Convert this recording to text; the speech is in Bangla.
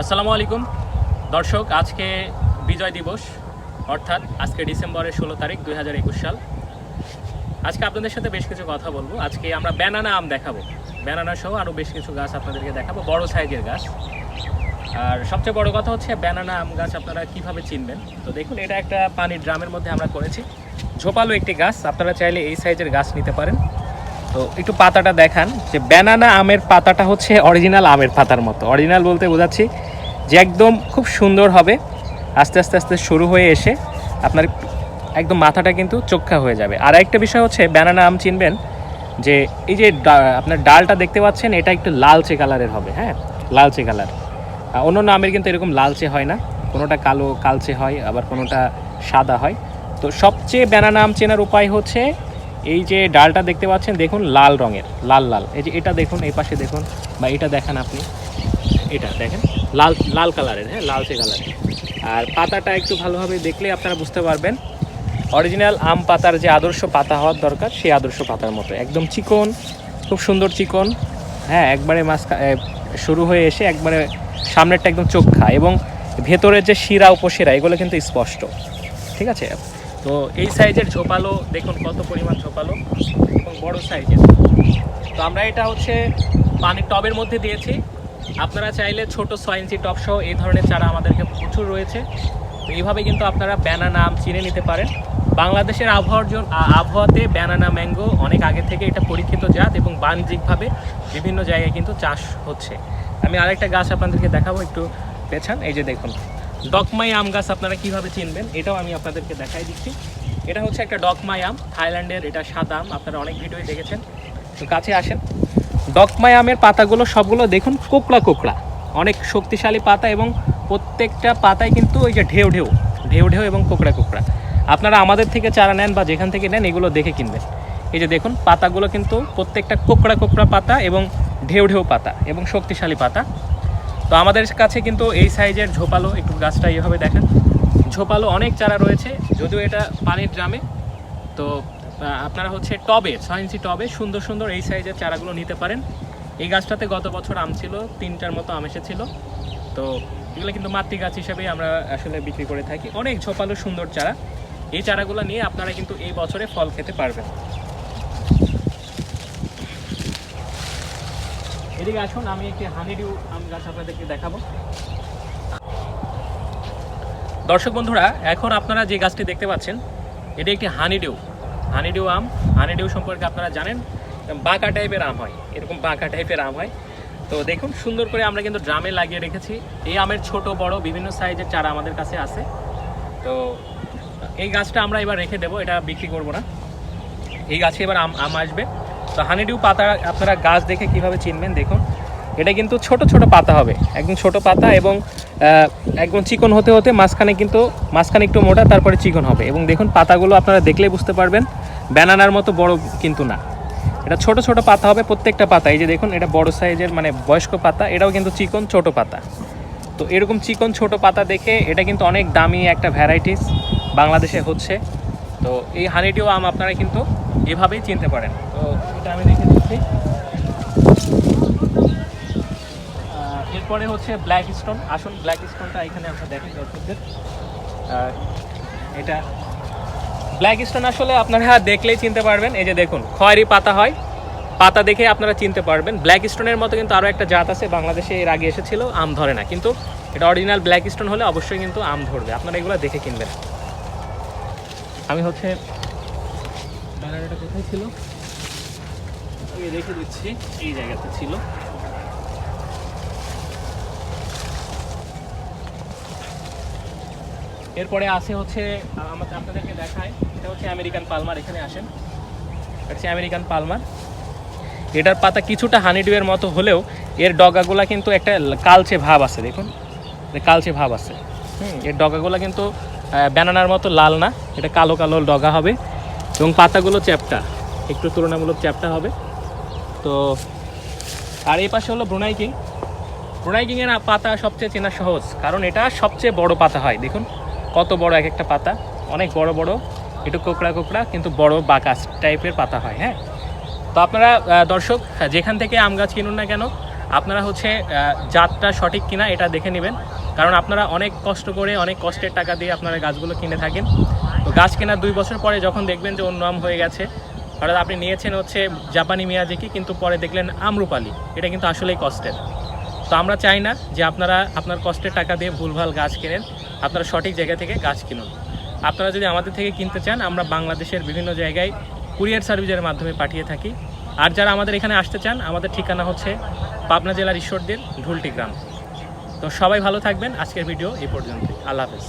আসসালামু আলাইকুম। দর্শক, আজকে বিজয় দিবস, অর্থাৎ আজকে ডিসেম্বরের ষোলো তারিখ দুই হাজার একুশ সাল। আজকে আপনাদের সাথে বেশ কিছু কথা বলব। আজকে আমরা ব্যানানা আম দেখাবো। ব্যানানা সহ আরও বেশ কিছু গাছ আপনাদেরকে দেখাবো, বড় সাইজের গাছ। আর সবচেয়ে বড় কথা হচ্ছে, ব্যানানা আম গাছ আপনারা কীভাবে চিনবেন? তো দেখুন, এটা একটা পানির ড্রামের মধ্যে আমরা করেছি। ঝোপালো একটি গাছ, আপনারা চাইলে এই সাইজের গাছ নিতে পারেন। তো একটু পাতাটা দেখান যে ব্যানানা আমের পাতাটা হচ্ছে অরিজিনাল আমের পাতার মতো। অরিজিনাল বলতে বোঝাচ্ছি যে একদম খুব সুন্দর হবে, আস্তে আস্তে আস্তে শুরু হয়ে এসে আপনার একদম মাথাটা কিন্তু চোখা হয়ে যাবে। আর একটা বিষয় হচ্ছে ব্যানানা আম চিনবেন যে এই যে আপনার ডালটা দেখতে পাচ্ছেন, এটা একটু লালচে কালারের হবে হ্যাঁ? লালচে কালার অন্য অন্য আমের কিন্তু এরকম লালচে হয় না, কোনোটা কালো, কালচে হয়, আবার কোনোটা সাদা হয়। তো সবচেয়ে ব্যানানা আম চেনার উপায় হচ্ছে এই যে ডালটা দেখতে পাচ্ছেন দেখুন লাল রঙের লাল লাল। এই যে এটা দেখুন এই পাশে দেখুন বা এটা দেখান আপনি। এটা দেখেন লাল লাল কালারের হ্যাঁ লালচে কালারের। আর পাতাটা একটু ভালোভাবে দেখলে আপনারা বুঝতে পারবেন। অরিজিনাল আম পাতার যে আদর্শ পাতা হওয়ার দরকার সেই আদর্শ পাতার মতো। একদম চিকন খুব সুন্দর চিকন। হ্যাঁ একবারে এ, শুরু হয়ে এসে একবারে সামনেরটা একদম চোখা এবং ভেতরের যে শিরা উপশিরা এগুলো কিন্তু স্পষ্ট। ঠিক আছে? তো এই সাইজের ঝোপালো, দেখুন কত পরিমাণ ঝোপালো, এবং বড় সাইজের। তো আমরা এটা হচ্ছে পানির টবের মধ্যে দিয়েছি। আপনারা চাইলে ছোট ছয় ইঞ্চি টব সহ এই ধরনের চারা আমাদেরকে প্রচুর রয়েছে। তো এইভাবে কিন্তু আপনারা ব্যানানা আম চিনে নিতে পারেন। বাংলাদেশের আবহাওয়ার জন্য আবহাওয়াতে ব্যানানা ম্যাঙ্গো অনেক আগে থেকে এটা পরীক্ষিত জাত এবং বাণিজ্যিকভাবে বিভিন্ন জায়গায় কিন্তু চাষ হচ্ছে। আমি আরেকটা গাছ আপনাদেরকে দেখাবো, একটু পেছান, এই যে দেখুন। ডকমাই আম গাছ আপনারা কীভাবে চিনবেন, এটাও আমি আপনাদেরকে দেখাই দিচ্ছি। এটা হচ্ছে একটা ডকমাই আম, থাইল্যান্ডের এটা সাদা আম, আপনারা অনেক ভিডিওই দেখেছেন। তো কাছে আসেন। ডকমাই আমের পাতাগুলো সবগুলো দেখুন, কোকড়া কোকড়া। অনেক শক্তিশালী পাতা এবং প্রত্যেকটা পাতায় কিন্তু ওই যে ঢেউ ঢেউ ঢেউ ঢেউ এবং কোকড়া কোকড়া। আপনারা আমাদের থেকে চারা নেন বা যেখান থেকে নেন, এগুলো দেখে কিনবেন। এই যে দেখুন, পাতাগুলো কিন্তু প্রত্যেকটা কোকড়া কোকড়া পাতা এবং ঢেউ ঢেউ পাতা এবং শক্তিশালী পাতা। তো আমাদের কাছে কিন্তু এই সাইজের ঝোপালো, একটু গাছটা এইভাবে দেখেন। ঝোপালো অনেক চারা রয়েছে, যদিও এটা পানির ড্রামে। তো আপনারা হচ্ছে টবে, ছয় ইঞ্চি টবে সুন্দর সুন্দর এই সাইজের চারাগুলো নিতে পারেন। এই গাছটাতে গত বছর আম ছিল, তিনটার মতো আম এসেছিল। তো, এগুলো কিন্তু মাতৃ গাছ হিসেবে আমরা আসলে বিক্রি করে থাকি। অনেক ঝোপালো সুন্দর চারা। এই চারাগুলো নিয়ে আপনারা কিন্তু এই বছরে ফল খেতে পারবেন। এদিকে আসুন, আমি একটি হানিডিউ আম গাছ আপনাদেরকে দেখাবো। দর্শক বন্ধুরা, এখন আপনারা যে গাছটি দেখতে পাচ্ছেন, এটি একটি হানিডিউ হানিডিউ আম হানিডিউ সম্পর্কে আপনারা জানেন বাঁকা টাইপের আম হয়, এরকম বাঁকা টাইপের আম হয়। তো দেখুন, সুন্দর করে আমরা কিন্তু ড্রামে লাগিয়ে রেখেছি। এই আমের ছোট, বড়, বিভিন্ন সাইজের চারা আমাদের কাছে আছে। তো এই গাছটা আমরা এবার রেখে দেবো, এটা বিক্রি করব না। এই গাছে এবার আম আম আসবে। তো হানিডিউ পাতা আপনারা গাছ দেখে কীভাবে চিনবেন দেখুন। এটা কিন্তু ছোট ছোট পাতা হবে, একদম ছোট পাতা এবং একদম চিকন হতে হতে মাঝখানে কিন্তু, মাঝখানে একটু মোটা, তারপরে চিকন হবে এবং দেখুন পাতাগুলো আপনারা দেখলেই বুঝতে পারবেন, ব্যানানার মতো বড় কিন্তু না। এটা ছোট ছোট পাতা হবে প্রত্যেকটা পাতা, এই যে দেখুন এটা বড় সাইজের মানে বয়স্ক পাতা, এটাও কিন্তু চিকন ছোট পাতা। তো এরকম চিকন ছোট পাতা দেখে এটা কিন্তু অনেক দামি একটা ভ্যারাইটিস বাংলাদেশে হচ্ছে। তো এই হানিডিও আম আপনারা কিন্তু এভাবেই চিনতে পারেন। তো এটা আমি দেখে দিচ্ছি। এরপরে হচ্ছে ব্ল্যাক স্টোন আসুন ব্ল্যাক স্টোনটা এখানে আমরা দেখেন দর্শকদের। এটা ব্ল্যাক স্টোন আসলে আপনারা দেখলেই চিনতে পারবেন। এই যে দেখুন, খয়েরি পাতা হয়। পাতা দেখে আপনারা চিনতে পারবেন। ব্ল্যাক স্টোনের মতো কিন্তু আরও একটা জাত আছে। বাংলাদেশে এর আগে এসেছিল, আম ধরে না। কিন্তু এটা অরিজিনাল ব্ল্যাক স্টোন হলে অবশ্যই কিন্তু আম ধরবে। আপনারা এগুলো দেখে কিনবেন। আমি হচ্ছে ব্যানারটা কোথায় ছিল? আমি রেখে দিচ্ছি, এই জায়গাতে ছিল। এরপরে আসে হচ্ছে আপনাদেরকে দেখায়, এটা হচ্ছে আমেরিকান পালমার, এখানে আসেন। হচ্ছে আমেরিকান পালমার। এটার পাতা কিছুটা হানিডিউয়ের মতো হলেও এর ডগাগুলা কিন্তু একটা কালচে ভাব আছে, দেখুন। কালচে ভাব আছে। হুম, এর ডগাগুলা কিন্তু ব্যানানার মতো লাল না, এটা কালো কালো ডগা হবে এবং পাতাগুলো চ্যাপটা, একটু তুলনামূলক চ্যাপটা হবে। তো, আর এই পাশে হলো ব্রুনাই কিং। ব্রুনাই পাতা সবচেয়ে চেনা সহজ, কারণ এটা সবচেয়ে বড় পাতা হয়, দেখুন। কত বড় এক একটা পাতা, অনেক বড় বড়, একটু কোকড়া কোকড়া, কিন্তু বড় বাকাস টাইপের পাতা হয় হ্যাঁ? তো আপনারা দর্শক, যেখান থেকে আম গাছ কিনুন না কেন, আপনারা হচ্ছে জাতটা সঠিক কিনা এটা দেখে নেবেন। কারণ আপনারা অনেক কষ্ট করে, অনেক কষ্টের টাকা দিয়ে আপনারা গাছগুলো কিনে থাকেন। তো গাছ কেনার দুই বছর পরে যখন দেখবেন যে ওর নাম হয়ে গেছে, অর্থাৎ আপনি নিয়েছেন হচ্ছে জাপানি মিয়াজিকি, কিন্তু পরে দেখলেন আমরুপালি। এটা কিন্তু আসলেই কষ্টের। তো আমরা চাই না যে আপনারা আপনার কষ্টের টাকা দিয়ে ভুলভাল গাছ কেনেন, আপনারা সঠিক জায়গা থেকে গাছ কিনুন। আপনারা যদি আমাদের থেকে কিনতে চান, আমরা বাংলাদেশের বিভিন্ন জায়গায় কুরিয়ার সার্ভিসের মাধ্যমে পাঠিয়ে থাকি। আর যারা আমাদের এখানে আসতে চান, আমাদের ঠিকানা হচ্ছে পাবনা জেলার ঈশ্বরদের ঢুলটি গ্রাম। তো সবাই ভালো থাকবেন। আজকের ভিডিও এই পর্যন্ত আল্লাহ হাফেজ।